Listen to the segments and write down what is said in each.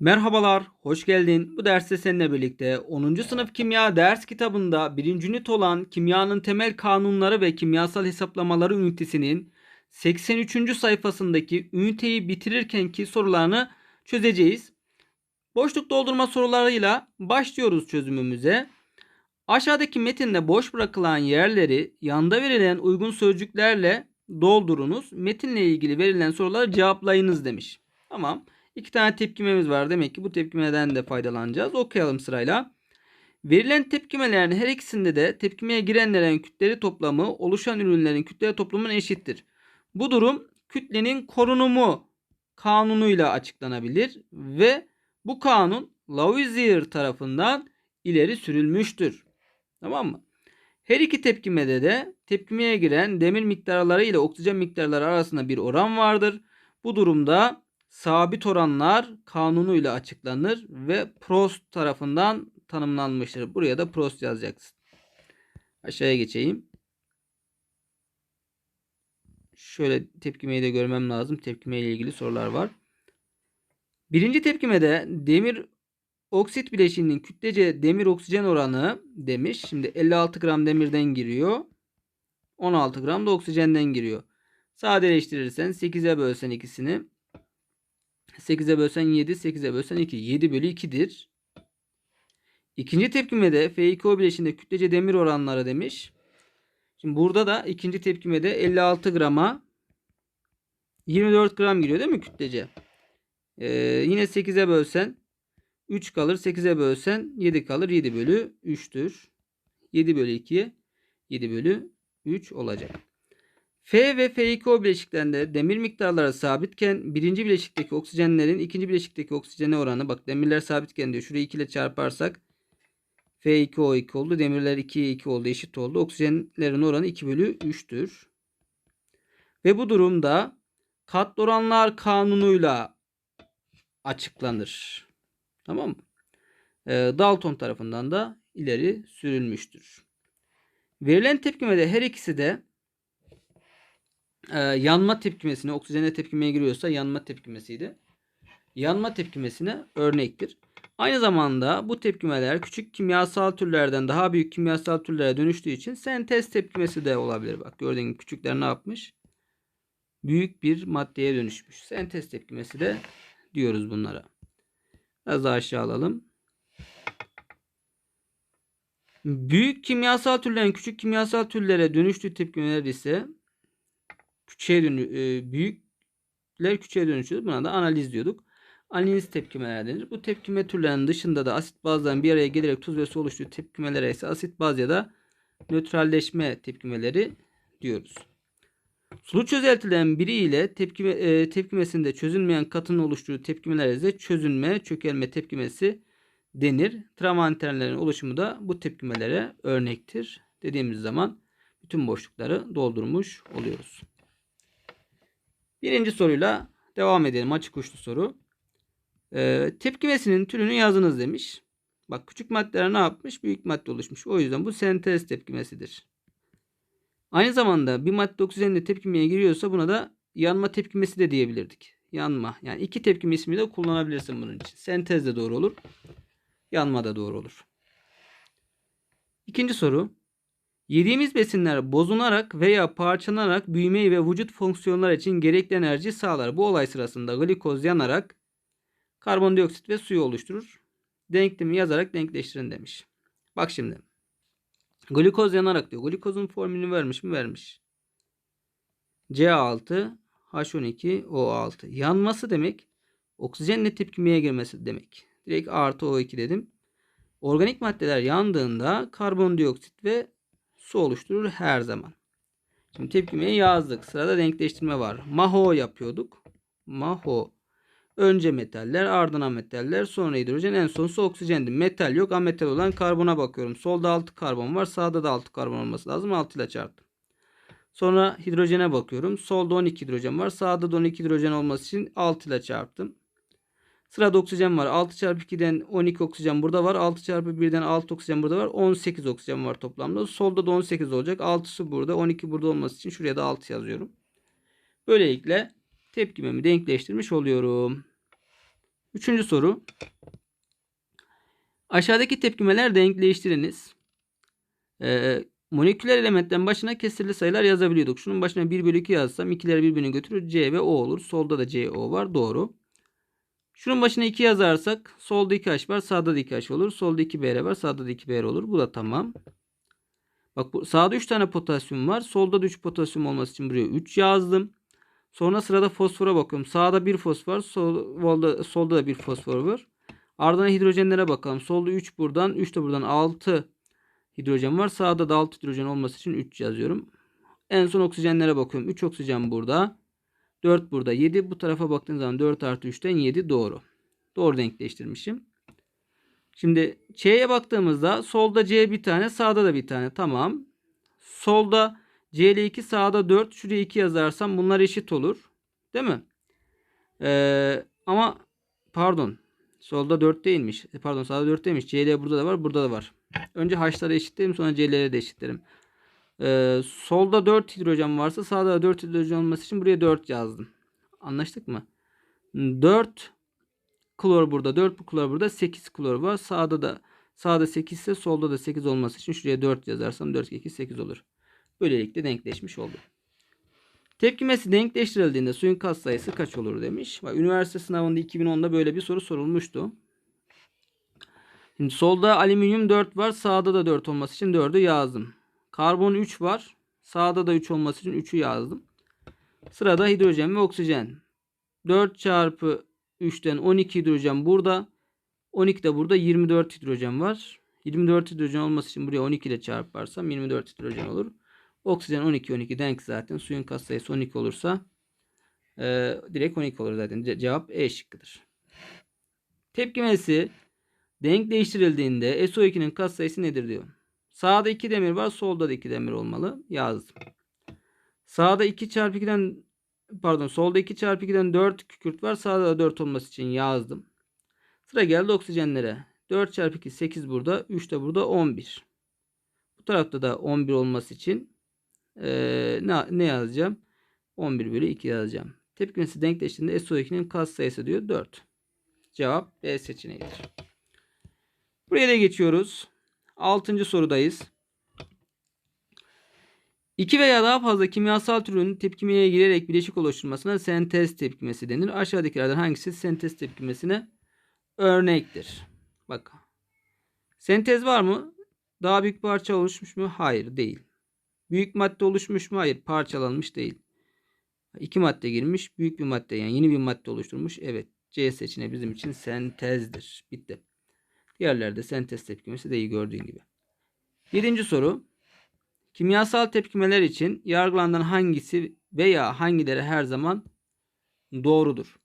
Merhabalar, hoş geldin. Bu derste seninle birlikte 10. sınıf kimya ders kitabında 1. ünit olan kimyanın temel kanunları ve kimyasal hesaplamaları ünitesinin 83. sayfasındaki üniteyi bitirirkenki sorularını çözeceğiz. Boşluk doldurma sorularıyla başlıyoruz çözümümüze. Aşağıdaki metinde boş bırakılan yerleri yanda verilen uygun sözcüklerle doldurunuz. Metinle ilgili verilen soruları cevaplayınız demiş. Tamam. İki tane tepkimemiz var. Demek ki bu tepkimeden de faydalanacağız. Okuyalım sırayla. Verilen tepkimelerin her ikisinde de tepkimeye girenlerin kütleri toplamı oluşan ürünlerin kütleri toplamının eşittir. Bu durum kütlenin korunumu kanunuyla açıklanabilir ve bu kanun Lavoisier tarafından ileri sürülmüştür. Tamam mı? Her iki tepkimede de tepkimeye giren demir miktarları ile oksijen miktarları arasında bir oran vardır. Bu durumda sabit oranlar kanunuyla açıklanır ve Prost tarafından tanımlanmıştır. Buraya da Prost yazacaksın. Aşağıya geçeyim. Şöyle tepkimeyi de görmem lazım. Tepkime ile ilgili sorular var. Birinci tepkimede demir oksit bileşiğinin kütlece demir oksijen oranı demiş. Şimdi 56 gram demirden giriyor. 16 gram da oksijenden giriyor. Sadeleştirirsen 8'e bölsen ikisini 8'e bölsen 7, 8'e bölsen 2. 7 bölü 2'dir. İkinci tepkimede F2O bileşiğinde kütlece demir oranları demiş. Şimdi burada da ikinci tepkimede 56 grama 24 gram giriyor değil mi kütlece? Ee, yine 8'e bölsen 3 kalır. 8'e bölsen 7 kalır. 7 bölü 3'tür. 7 bölü 2'ye 7 bölü 3 olacak. F ve F2O bileşiklerinde demir miktarları sabitken birinci bileşikteki oksijenlerin ikinci bileşikteki oksijene oranı bak demirler sabitken diyor. Şurayı 2 ile çarparsak F2O2 oldu. Demirler 2'ye 2 oldu. Eşit oldu. Oksijenlerin oranı 2 bölü 3'tür. Ve bu durumda katloranlar kanunuyla açıklanır. Tamam mı? Ee, Dalton tarafından da ileri sürülmüştür. Verilen tepkimede her ikisi de e, yanma tepkimesine, oksijene tepkimeye giriyorsa yanma tepkimesiydi. Yanma tepkimesine örnektir. Aynı zamanda bu tepkimeler küçük kimyasal türlerden daha büyük kimyasal türlere dönüştüğü için sentez tepkimesi de olabilir. Bak gördüğün gibi küçükler ne yapmış? Büyük bir maddeye dönüşmüş. Sentez tepkimesi de diyoruz bunlara. Biraz daha aşağı alalım. Büyük kimyasal türlerin küçük kimyasal türlere dönüştüğü tepkimeler ise küçüğe dönü e, büyükler küçüğe dönüşüyor. Buna da analiz diyorduk. Analiz tepkimeler denir. Bu tepkime türlerinin dışında da asit bazların bir araya gelerek tuz ve su oluştuğu tepkimelere ise asit baz ya da nötralleşme tepkimeleri diyoruz. Sulu çözeltilerin biri ile tepkime, e, tepkimesinde çözünmeyen katının oluşturduğu tepkimeler ise çözünme, çökelme tepkimesi denir. Tramanterlerin oluşumu da bu tepkimelere örnektir. Dediğimiz zaman bütün boşlukları doldurmuş oluyoruz. Birinci soruyla devam edelim. Açık uçlu soru. Ee, tepkimesinin türünü yazınız demiş. Bak küçük maddeler ne yapmış? Büyük madde oluşmuş. O yüzden bu sentez tepkimesidir. Aynı zamanda bir madde oksijenle tepkimeye giriyorsa buna da yanma tepkimesi de diyebilirdik. Yanma. Yani iki tepkime ismi de kullanabilirsin bunun için. Sentez de doğru olur. Yanma da doğru olur. İkinci soru. Yediğimiz besinler bozunarak veya parçalanarak büyümeyi ve vücut fonksiyonları için gerekli enerji sağlar. Bu olay sırasında glikoz yanarak karbondioksit ve suyu oluşturur. Denklemi yazarak denkleştirin demiş. Bak şimdi. Glikoz yanarak diyor. Glikozun formülünü vermiş mi? Vermiş. C6 H12 O6. Yanması demek oksijenle tepkimeye girmesi demek. Direkt artı O2 dedim. Organik maddeler yandığında karbondioksit ve su oluşturur her zaman. Şimdi tepkimeye yazdık. Sırada denkleştirme var. Maho yapıyorduk. Maho. Önce metaller, ardına metaller, sonra hidrojen, en sonunda oksijendi. Metal yok, ametal olan karbona bakıyorum. Solda 6 karbon var, sağda da 6 karbon olması lazım. 6 ile çarptım. Sonra hidrojene bakıyorum. Solda 12 hidrojen var, sağda da 12 hidrojen olması için 6 ile çarptım. Sırada oksijen var. 6 çarpı 2'den 12 oksijen burada var. 6 çarpı 1'den 6 oksijen burada var. 18 oksijen var toplamda. Solda da 18 olacak. 6'sı burada. 12 burada olması için şuraya da 6 yazıyorum. Böylelikle tepkimemi denkleştirmiş oluyorum. Üçüncü soru. Aşağıdaki tepkimeler denkleştiriniz. Ee, moleküler elementten başına kesirli sayılar yazabiliyorduk. Şunun başına 1 bölü 2 yazsam ikileri birbirini götürür. C ve O olur. Solda da C, O var. Doğru. Şunun başına 2 yazarsak solda 2H var. Sağda da 2H olur. Solda 2BR var. Sağda da 2BR olur. Bu da tamam. Bak bu, sağda 3 tane potasyum var. Solda da 3 potasyum olması için buraya 3 yazdım. Sonra sırada fosfora bakıyorum. Sağda bir fosfor, solda, solda da bir fosfor var. Ardından hidrojenlere bakalım. Solda 3 buradan, 3 de buradan 6 hidrojen var. Sağda da 6 hidrojen olması için 3 yazıyorum. En son oksijenlere bakıyorum. 3 oksijen burada. 4 burada. 7 bu tarafa baktığın zaman 4 artı 3'ten 7 doğru. Doğru denkleştirmişim. Şimdi C'ye baktığımızda solda C bir tane sağda da bir tane. Tamam. Solda C ile 2 sağda 4. Şuraya 2 yazarsam bunlar eşit olur. Değil mi? Ee, ama pardon. Solda 4 değilmiş. E, pardon sağda 4 değilmiş. C ile burada da var. Burada da var. Önce H'ları eşitlerim sonra C'leri de eşitlerim. Ee, solda 4 hidrojen varsa sağda da 4 hidrojen olması için buraya 4 yazdım. Anlaştık mı? 4 klor burada. 4 bu klor burada. 8 klor var. Sağda da sağda 8 ise solda da 8 olması için şuraya 4 yazarsam 4 2 8 olur. Böylelikle denkleşmiş oldu. Tepkimesi denkleştirildiğinde suyun katsayısı kaç olur demiş. Bak, üniversite sınavında 2010'da böyle bir soru sorulmuştu. Şimdi solda alüminyum 4 var. Sağda da 4 olması için 4'ü yazdım. Karbon 3 var. Sağda da 3 olması için 3'ü yazdım. Sırada hidrojen ve oksijen. 4 çarpı 3'ten 12 hidrojen burada. 12 de burada 24 hidrojen var. 24 hidrojen olması için buraya 12 ile çarparsam 24 hidrojen olur. Oksijen 12 12 denk zaten. Suyun katsayısı 12 olursa e, direkt 12 olur zaten. Ce cevap E şıkkıdır. Tepkimesi denk değiştirildiğinde SO2'nin katsayısı nedir diyor. Sağda 2 demir var. Solda da 2 demir olmalı. Yazdım. Sağda 2 çarpı 2'den pardon solda 2 çarpı 2'den 4 kükürt var. Sağda da 4 olması için yazdım. Sıra geldi oksijenlere. 4 çarpı 2 8 burada. 3 de burada 11. Bu tarafta da 11 olması için ee, ne, ne yazacağım? 11 bölü 2 yazacağım. Tepkimesi denkleştiğinde SO2'nin kat sayısı diyor 4. Cevap B seçeneğidir. Buraya da geçiyoruz. 6. sorudayız. İki veya daha fazla kimyasal türün tepkimeye girerek bileşik oluşturmasına sentez tepkimesi denir. Aşağıdakilerden hangisi sentez tepkimesine örnektir? Bak. Sentez var mı? Daha büyük parça oluşmuş mu? Hayır değil. Büyük madde oluşmuş mu? Hayır. Parçalanmış değil. İki madde girmiş. Büyük bir madde yani yeni bir madde oluşturmuş. Evet. C seçeneği bizim için sentezdir. Bitti. Diğerlerde sentez tepkimesi de iyi gördüğün gibi. Yedinci soru. Kimyasal tepkimeler için yargılanan hangisi veya hangileri her zaman doğrudur?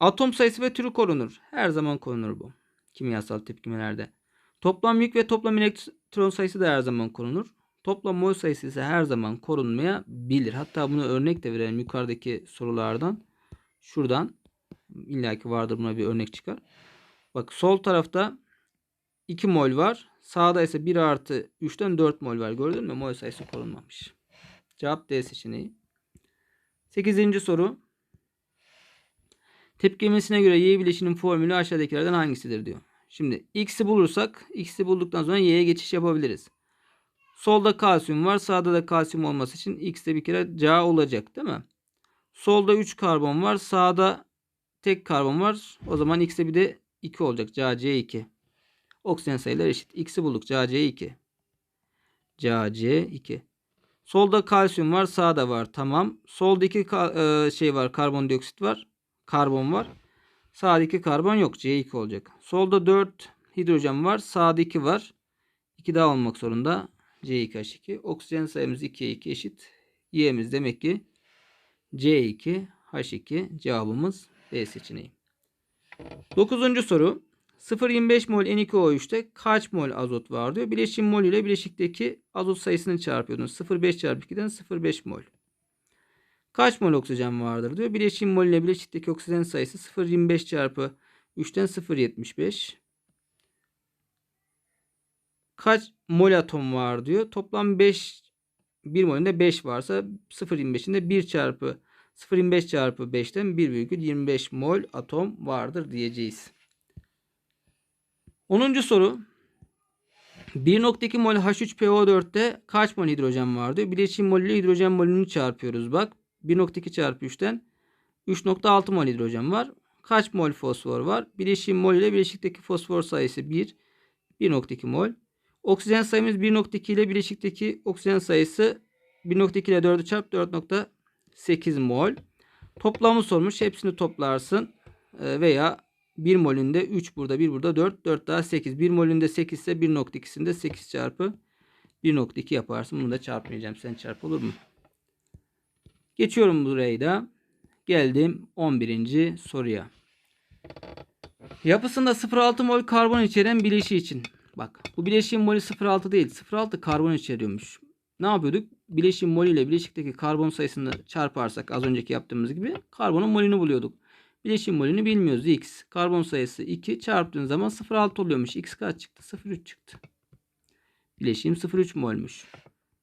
Atom sayısı ve türü korunur. Her zaman korunur bu. Kimyasal tepkimelerde. Toplam yük ve toplam elektron sayısı da her zaman korunur. Toplam mol sayısı ise her zaman korunmayabilir. Hatta bunu örnek de verelim yukarıdaki sorulardan. Şuradan illaki vardır buna bir örnek çıkar. Bak sol tarafta 2 mol var. Sağda ise 1 artı 3'ten 4 mol var. Gördün mü? Mol sayısı korunmamış. Cevap D seçeneği. 8. soru. Tepkimesine göre Y bileşinin formülü aşağıdakilerden hangisidir diyor. Şimdi X'i bulursak X'i bulduktan sonra Y'ye geçiş yapabiliriz. Solda kalsiyum var. Sağda da kalsiyum olması için X'te bir kere Ca olacak değil mi? Solda 3 karbon var. Sağda tek karbon var. O zaman X'te bir de 2 olacak. CaC2. Oksijen sayıları eşit. X'i bulduk. CaC2. CaC2. Solda kalsiyum var. Sağda var. Tamam. Solda iki e, şey var. Karbondioksit var. Karbon var. Sağda 2 karbon yok. C2 olacak. Solda 4 hidrojen var. Sağda 2 var. 2 daha olmak zorunda. C2H2. Oksijen sayımız 2'ye 2 eşit. Y'miz demek ki C2H2 cevabımız B seçeneği. 9. soru. 0,25 mol N2O3'te kaç mol azot var diyor. Bileşim mol ile bileşikteki azot sayısını çarpıyordunuz. 0,5 çarpı 2'den 0,5 mol. Kaç mol oksijen vardır diyor. Bileşim mol ile bileşikteki oksijen sayısı 0,25 çarpı 3'ten 0,75. Kaç mol atom var diyor. Toplam 5 1 molünde 5 varsa 0,25'inde 1 çarpı 0,25 çarpı 5'ten 1,25 mol atom vardır diyeceğiz. 10. soru. 1.2 mol H3PO4'te kaç mol hidrojen vardı? Bileşim mol ile hidrojen molünü çarpıyoruz. Bak 1.2 çarpı 3'ten 3.6 mol hidrojen var. Kaç mol fosfor var? Bileşim mol ile bileşikteki fosfor sayısı 1. 1.2 mol. Oksijen sayımız 1.2 ile bileşikteki oksijen sayısı 1.2 ile 4'ü çarp 4.8 mol. Toplamı sormuş. Hepsini toplarsın. Ee, Veya 1 molünde 3 burada 1 burada 4 4 daha 8. 1 molünde 8 ise 1.2'sinde 8 çarpı 1.2 yaparsın. Bunu da çarpmayacağım. Sen çarp olur mu? Geçiyorum burayı da. Geldim 11. soruya. Yapısında 0.6 mol karbon içeren bileşiği için. Bak bu bileşiğin molü 0.6 değil 0.6 karbon içeriyormuş. Ne yapıyorduk? Bileşiğin molü ile bileşikteki karbon sayısını çarparsak az önceki yaptığımız gibi karbonun molünü buluyorduk. Bileşiğin molünü bilmiyoruz. X karbon sayısı 2 çarptığın zaman 0.6 oluyormuş. X kaç çıktı? 0.3 çıktı. Bileşiğim 0.3 molmuş.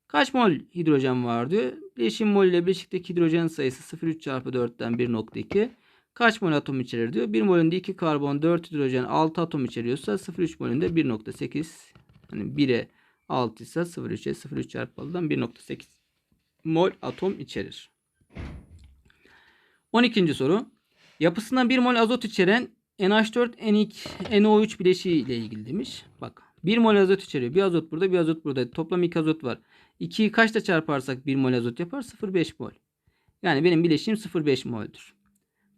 Kaç mol hidrojen var diyor. Bileşim mol ile bileşikteki hidrojen sayısı 0,3 çarpı 4'ten 1,2. Kaç mol atom içerir diyor. 1 molünde 2 karbon 4 hidrojen 6 atom içeriyorsa 0,3 molünde 1,8. Hani 1'e 6 ise 0,3'e 0,3 çarpmalıdan 1,8 mol atom içerir. 12. soru. Yapısına 1 mol azot içeren NH4 NO3 bileşiği ile ilgili demiş. Bak 1 mol azot içeriyor. Bir azot burada bir azot burada. Toplam 2 azot var. 2'yi kaçta çarparsak 1 mol azot yapar? 0,5 mol. Yani benim bileşiğim 0,5 mol'dür.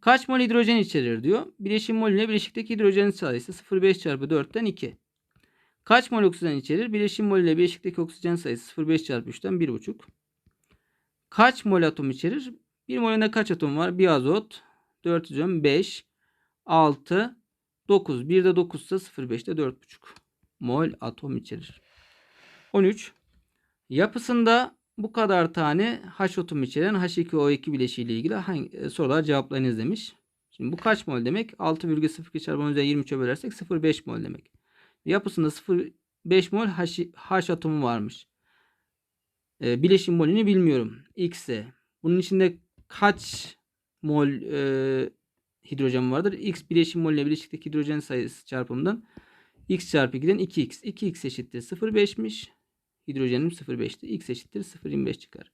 Kaç mol hidrojen içerir diyor. Bileşim mol ile bileşikteki hidrojen sayısı 0,5 çarpı 4'ten 2. Kaç mol oksijen içerir? Bileşim mol ile bileşikteki oksijen sayısı 0,5 çarpı 3'ten 1,5. Kaç mol atom içerir? 1 molünde kaç atom var? Bir azot, 4 hidrojen, 5, 6, 9. 1 de 9 ise 0,5'te 4,5 mol atom içerir. 13. Yapısında bu kadar tane H atom içeren H2O2 bileşiği ile ilgili hangi e, sorular cevaplayınız demiş. Şimdi bu kaç mol demek? 6,02 çarpı 10 üzeri 23'e bölersek 0,5 mol demek. Yapısında 0,5 mol H, H atomu varmış. E, bileşim molünü bilmiyorum. X'e. Bunun içinde kaç mol e, hidrojen vardır? X bileşim mol ile bileşikteki hidrojen sayısı çarpımından x çarpı 2'den 2x. 2x eşittir 0,5'miş. Hidrojenim 0,5'ti. X eşittir 0,25 çıkar.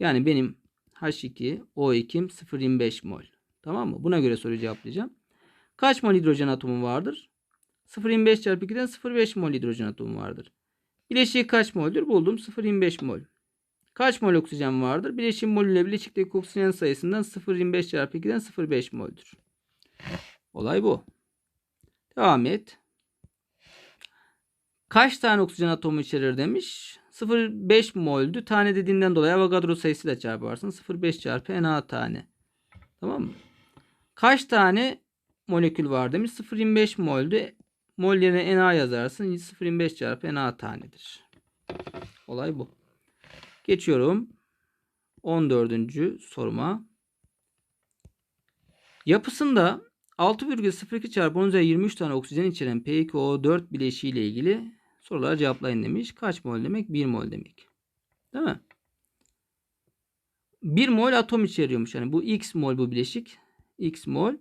Yani benim H2 O2'm 0,25 mol. Tamam mı? Buna göre soruyu cevaplayacağım. Kaç mol hidrojen atomu vardır? 0,25 çarpı 2'den 0,5 mol hidrojen atomu vardır. Bileşiği kaç moldür? Buldum 0,25 mol. Kaç mol oksijen vardır? Bileşim mol ile bileşikteki oksijen sayısından 0,25 çarpı 2'den 0,5 moldür. Olay bu. Devam et. Kaç tane oksijen atomu içerir demiş. 0,5 moldü. Tane dediğinden dolayı Avogadro sayısıyla çarparsın. 0,5 çarpı Na tane. Tamam mı? Kaç tane molekül var demiş. 0,25 moldü. Mol yerine Na yazarsın. 0,25 çarpı Na tanedir. Olay bu. Geçiyorum. 14. soruma. Yapısında 6,02 çarpı 10 üzeri 23 tane oksijen içeren P2O4 bileşiği ile ilgili sorulara cevaplayın demiş. Kaç mol demek? 1 mol demek. Değil mi? 1 mol atom içeriyormuş. Yani bu X mol bu bileşik. X mol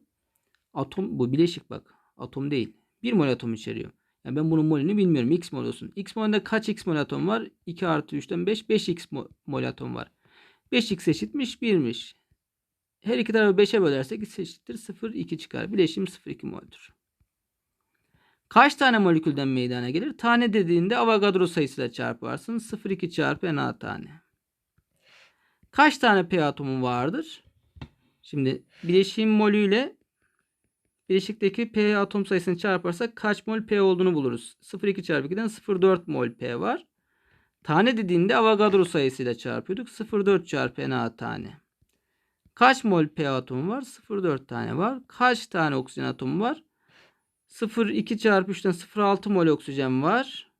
atom bu bileşik bak. Atom değil. 1 mol atom içeriyor. Yani ben bunun molünü bilmiyorum. X mol olsun. X molünde kaç X mol atom var? 2 artı 3'ten 5. 5X mol atom var. 5X eşitmiş 1'miş. Her iki tarafı 5'e bölersek x eşittir 0, 2 çıkar. Bileşim 0,2 mol'dur. Kaç tane molekülden meydana gelir? Tane dediğinde Avogadro sayısıyla çarparsın. 0,2 çarpı Na tane. Kaç tane P atomu vardır? Şimdi bileşim molüyle bileşikteki P atom sayısını çarparsak kaç mol P olduğunu buluruz. 0,2 çarpı 2'den 0,4 mol P var. Tane dediğinde Avogadro sayısıyla çarpıyorduk. 0,4 çarpı Na tane. Kaç mol P atomu var? 0,4 tane var. Kaç tane oksijen atomu var? 0,2 çarpı 3'ten 0,6 mol oksijen var.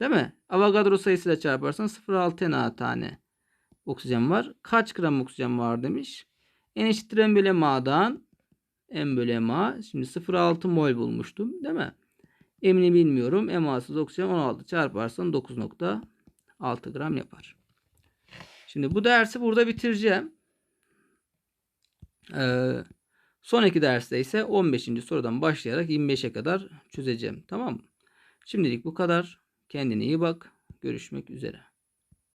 Değil mi? Avogadro sayısıyla çarparsan 0,6 Na tane oksijen var. Kaç gram oksijen var demiş. N eşittir M bölü M'dan M bölü M. Şimdi 0,6 mol bulmuştum. Değil mi? M'ini bilmiyorum. MA'sız oksijen 16 çarparsan 9,6 gram yapar. Şimdi bu dersi burada bitireceğim. Ee, sonraki derste ise 15. sorudan başlayarak 25'e kadar çözeceğim. Tamam mı? Şimdilik bu kadar. Kendine iyi bak. Görüşmek üzere.